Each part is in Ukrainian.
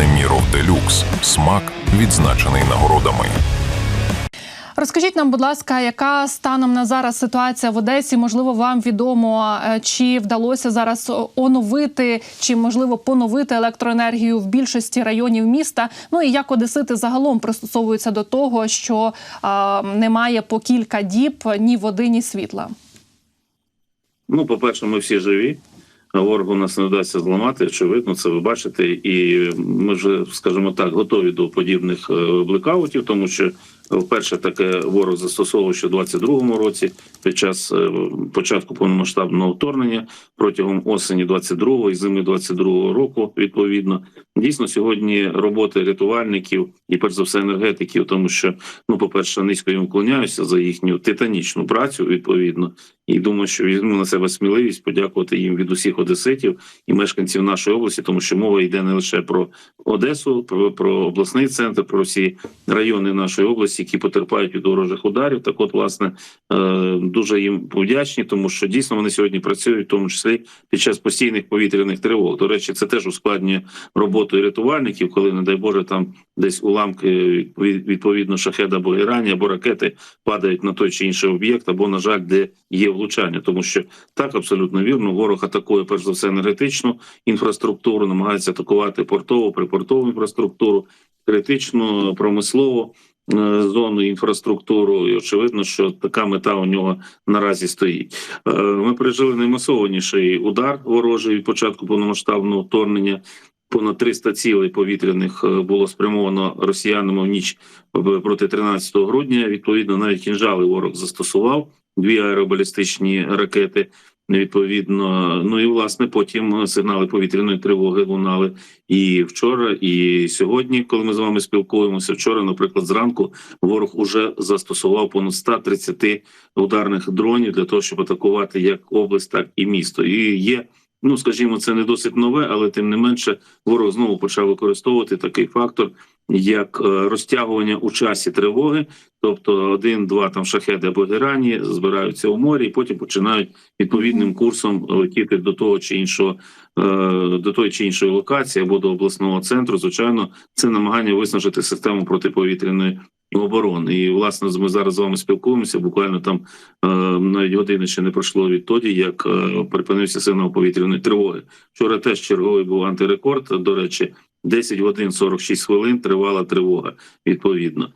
Неміров Делюкс. Смак відзначений нагородами. Розкажіть нам, будь ласка, яка станом на зараз ситуація в Одесі? Можливо, вам відомо, е, чи вдалося зараз оновити, чи можливо поновити електроенергію в більшості районів міста? Ну і як одесити загалом пристосовуються до того, що а, немає по кілька діб ні води, ні світла? Ну, по-перше, ми всі живі. Ворогу нас не вдасться зламати, очевидно, це ви бачите, і ми вже, скажімо так, готові до подібних е, блекаутів, тому що вперше таке ворог застосовував ще в 22-му році під час е, початку повномасштабного вторгнення протягом осені 22-го і зими 22-го року. Відповідно, дійсно сьогодні роботи рятувальників і перш за все енергетиків, тому що ну, по перше, низько їм вклоняюся за їхню титанічну працю. Відповідно, і думаю, що візьму на себе сміливість подякувати їм від усіх одеситів і мешканців нашої області, тому що мова йде не лише про Одесу, про, про обласний центр, про всі райони нашої області, які потерпають від ворожих ударів. Так, от, власне, е, дуже їм вдячні, тому що дійсно вони сьогодні працюють, в тому числі під час постійних повітряних тривог. До речі, це теж ускладнює роботу і рятувальників, коли, не дай Боже, там десь уламки від- відповідно шахеда або Ірані, або ракети падають на той чи інший об'єкт, або на жаль, де є влучання, тому що так абсолютно вірно. Ворог атакує перш за все енергетичну інфраструктуру, намагається атакувати портову, припортову інфраструктуру, критичну промислову е, зону інфраструктуру. І очевидно, що така мета у нього наразі стоїть. Е, Ми пережили наймасованіший удар ворожий від початку повномасштабного вторгнення. Понад 300 цілей повітряних е, було спрямовано росіянами в ніч проти 13 грудня. Відповідно, навіть кінжали ворог застосував дві аеробалістичні ракети. Відповідно, ну і власне потім сигнали повітряної тривоги лунали і вчора, і сьогодні, коли ми з вами спілкуємося. Вчора, наприклад, зранку ворог уже застосував понад 130 ударних дронів для того, щоб атакувати як область, так і місто. І є. Ну, скажімо, це не досить нове, але тим не менше, ворог знову почав використовувати такий фактор, як е, розтягування у часі тривоги, тобто один-два там шахеди або герані збираються у морі, і потім починають відповідним курсом летіти до того чи іншого е, до тої чи іншої локації або до обласного центру. Звичайно, це намагання виснажити систему протиповітряної оборони. І власне ми зараз з вами спілкуємося. Буквально там е, навіть години ще не пройшло відтоді, як припинився сигнал повітряної тривоги. Вчора теж черговий був антирекорд. До речі, 10 годин 46 хвилин тривала тривога. Відповідно.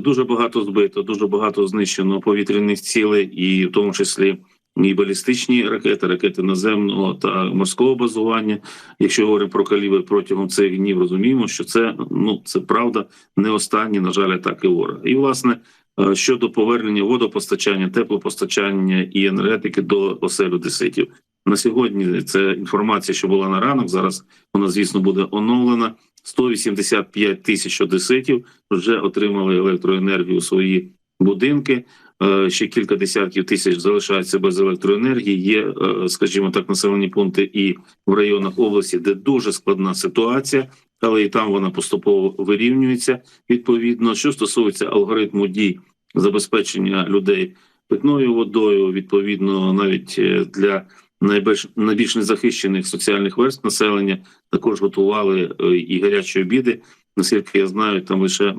Дуже багато збито, дуже багато знищено повітряних цілей, і в тому числі і балістичні ракети, ракети наземного та морського базування. Якщо говоримо про калібри протягом цих днів, розуміємо, що це ну це правда не останні, на жаль, атаки ворога. І власне е, щодо повернення водопостачання, теплопостачання і енергетики до осель одеситів. На сьогодні це інформація, що була на ранок. Зараз вона, звісно, буде оновлена. 185 тисяч одеситів вже отримали електроенергію у свої будинки. Е, Ще кілька десятків тисяч залишаються без електроенергії. Є, е, скажімо так, населені пункти і в районах області, де дуже складна ситуація, але і там вона поступово вирівнюється. Відповідно, що стосується алгоритму дій забезпечення людей питною водою, відповідно, навіть е, для найбільш найбільш незахищених соціальних верств населення також готували е, і гарячі обіди. Наскільки я знаю, там лише е,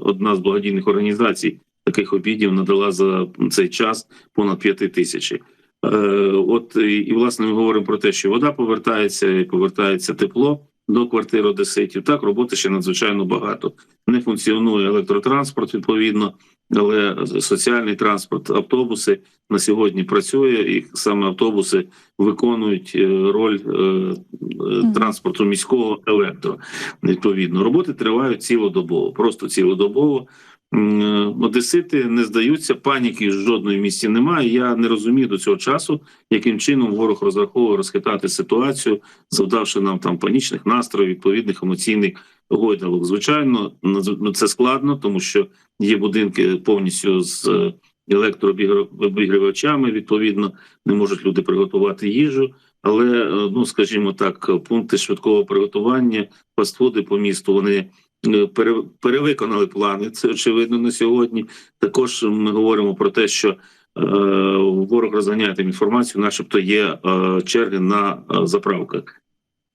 одна з благодійних організацій таких обідів надала за цей час понад п'яти тисячі. Е, От і, власне ми говоримо про те, що вода повертається, і повертається тепло до квартир одеситів. Так роботи ще надзвичайно багато. Не функціонує електротранспорт відповідно, але соціальний транспорт, автобуси на сьогодні працює, і саме автобуси виконують е, роль е, транспорту міського електро. Відповідно, роботи тривають цілодобово, просто цілодобово. Е, Одесити не здаються, паніки жодної місці немає. Я не розумію до цього часу, яким чином ворог розраховує розхитати ситуацію, завдавши нам там панічних настроїв, відповідних емоційних гойдалок. Звичайно, ну, це складно, тому що є будинки повністю з е, електрообігрівачами, Відповідно, не можуть люди приготувати їжу. Але е, ну скажімо так, пункти швидкого приготування, фастфуди по місту вони перевиконали плани. Це очевидно на сьогодні. Також ми говоримо про те, що е, ворог розганяє там інформацію, начебто є е, черги на е, заправках.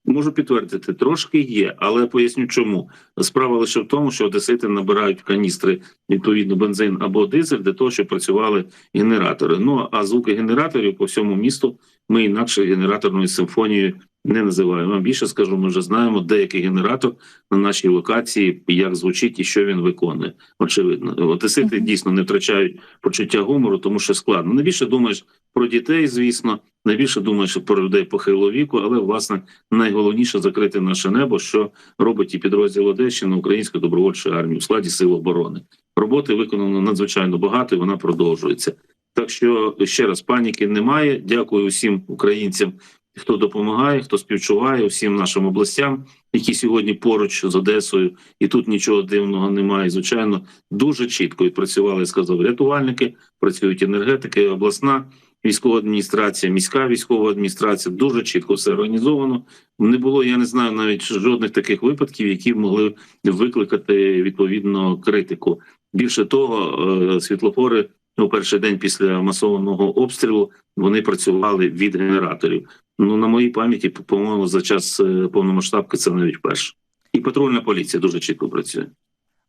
Можу підтвердити, трошки є, але поясню, чому справа лише в тому, що одесити набирають каністри відповідно бензин або дизель для того, щоб працювали генератори. Ну а звуки генераторів по всьому місту ми інакше генераторною симфонією не називаємо. Вам більше скажу, ми вже знаємо, деякий генератор на нашій локації, як звучить і що він виконує. Очевидно, одесити дійсно не втрачають почуття гумору, тому що складно. Найбільше думаєш про дітей, звісно, найбільше думаєш про людей похилого віку, але власне найголовніше закрити наше небо, що робить і підрозділ Одещини Української добровольчої армії у складі сил оборони. Роботи виконано надзвичайно багато, і вона продовжується. Так що ще раз паніки немає. Дякую усім українцям, хто допомагає, хто співчуває, усім нашим областям, які сьогодні поруч з Одесою, і тут нічого дивного немає. Звичайно, дуже чітко відпрацювали, я сказав, рятувальники, працюють енергетики, обласна військова адміністрація, міська військова адміністрація. Дуже чітко все організовано. Не було, я не знаю, навіть жодних таких випадків, які могли викликати відповідно критику. Більше того, е, світлофори у перший день після масованого обстрілу вони працювали від генераторів. Ну на моїй пам'яті, по- по-моєму, за час е, повномасштабки це навіть вперше. І патрульна поліція дуже чітко працює.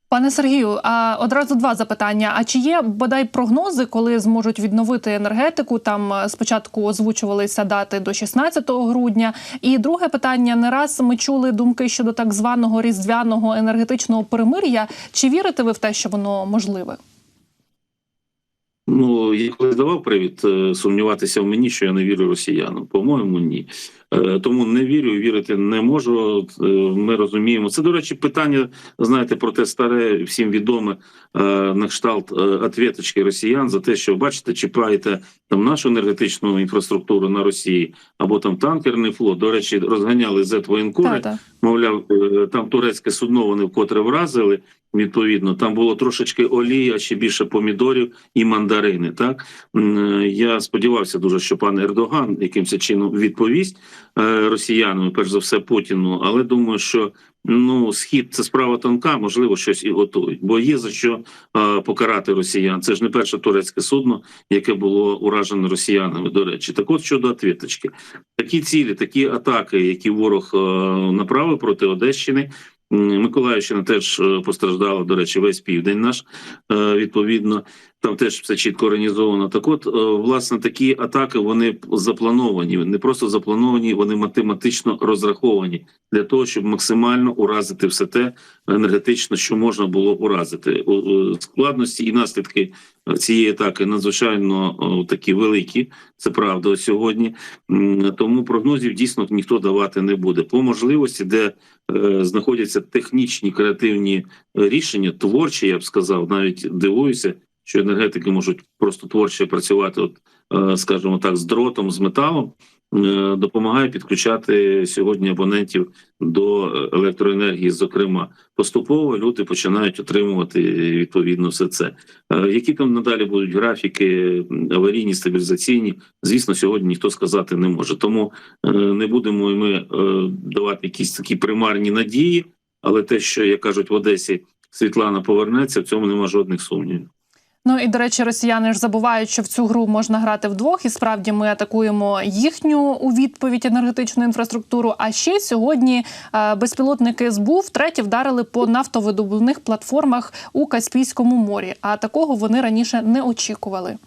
Пане Сергію, а одразу два запитання. А чи є бодай прогнози, коли зможуть відновити енергетику? Там е, спочатку озвучувалися дати до 16 грудня. І друге питання: не раз ми чули думки щодо так званого різдвяного енергетичного перемир'я. Чи вірите ви в те, що воно можливе? Ну я коли давав привід е, сумніватися в мені, що я не вірю росіянам. По-моєму, ні. Е, Тому не вірю, вірити не можу. Е, Ми розуміємо. Це, до речі, питання, знаєте, про те старе, всім відоме е, на кшталт ответочки росіян за те, що бачите, чіпаєте там нашу енергетичну інфраструктуру на Росії або там танкерний флот. До речі, розганяли зет воєнкури. Мовляв, там турецьке судно вони вкотре вразили. Відповідно, там було трошечки олії, а ще більше помідорів і мандарини. Так я сподівався дуже, що пан Ердоган якимось чином відповість е, росіянам, перш за все Путіну. Але думаю, що ну схід це справа тонка, можливо, щось і готують, бо є за що е, покарати росіян. Це ж не перше турецьке судно, яке було уражене росіянами. До речі, так от щодо ответочки. такі цілі, такі атаки, які ворог е, направив проти Одещини. Миколаївщина теж е, постраждала, до речі, весь південь наш е, відповідно. Там теж все чітко організовано. Так, от, е, власне, такі атаки вони заплановані, не просто заплановані, вони математично розраховані для того, щоб максимально уразити все те енергетично, що можна було уразити. Складності і наслідки цієї атаки надзвичайно такі великі. Це правда сьогодні. Тому прогнозів дійсно ніхто давати не буде. По можливості, де знаходяться технічні креативні е, рішення, творчі, я б сказав, навіть дивуюся, що енергетики можуть просто творче працювати, от е, скажімо так, з дротом, з металом. Е, Допомагає підключати сьогодні абонентів до е, електроенергії. Зокрема, поступово люди починають отримувати е, відповідно все це. Які там надалі будуть графіки аварійні, стабілізаційні, звісно, сьогодні ніхто сказати не може. Тому не будемо ми давати якісь такі примарні надії, але те, що як кажуть в Одесі, Світлана повернеться, в цьому нема жодних сумнівів. Ну і до речі, росіяни ж забувають, що в цю гру можна грати вдвох, і справді ми атакуємо їхню у відповідь енергетичну інфраструктуру. А ще сьогодні е, безпілотники СБУ втретє вдарили по нафтовидобувних платформах у Каспійському морі. А такого вони раніше не очікували.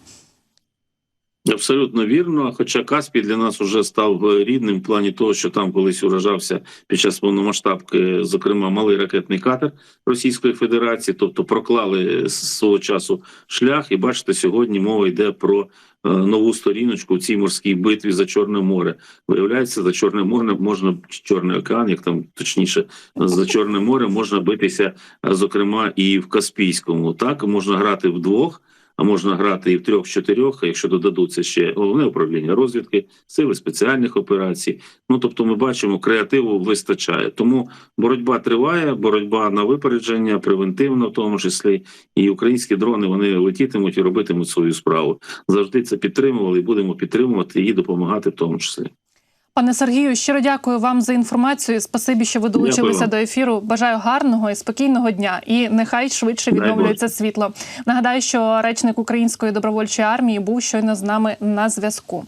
Абсолютно вірно. Хоча Каспій для нас вже став е, рідним в плані того, що там колись уражався під час повномасштабки, зокрема, малий ракетний катер Російської Федерації, тобто проклали з свого часу шлях. І бачите, сьогодні мова йде про е, нову сторіночку в цій морській битві за Чорне море. Виявляється, за Чорне море можна Чорний океан, як там точніше, за Чорне море можна битися, е, зокрема, і в Каспійському. Так можна грати вдвох а можна грати і в трьох-чотирьох, якщо додадуться ще головне управління розвідки, сили спеціальних операцій. Ну тобто, ми бачимо, креативу вистачає. Тому боротьба триває, боротьба на випередження, превентивно, в тому числі, і українські дрони вони летітимуть і робитимуть свою справу. Завжди це підтримували і будемо підтримувати і допомагати в тому числі. Пане Сергію, щиро дякую вам за інформацію. Спасибі, що ви долучилися Дякую до ефіру. Бажаю гарного і спокійного дня. І нехай швидше відновлюється світло. Нагадаю, що речник української добровольчої армії був щойно з нами на зв'язку.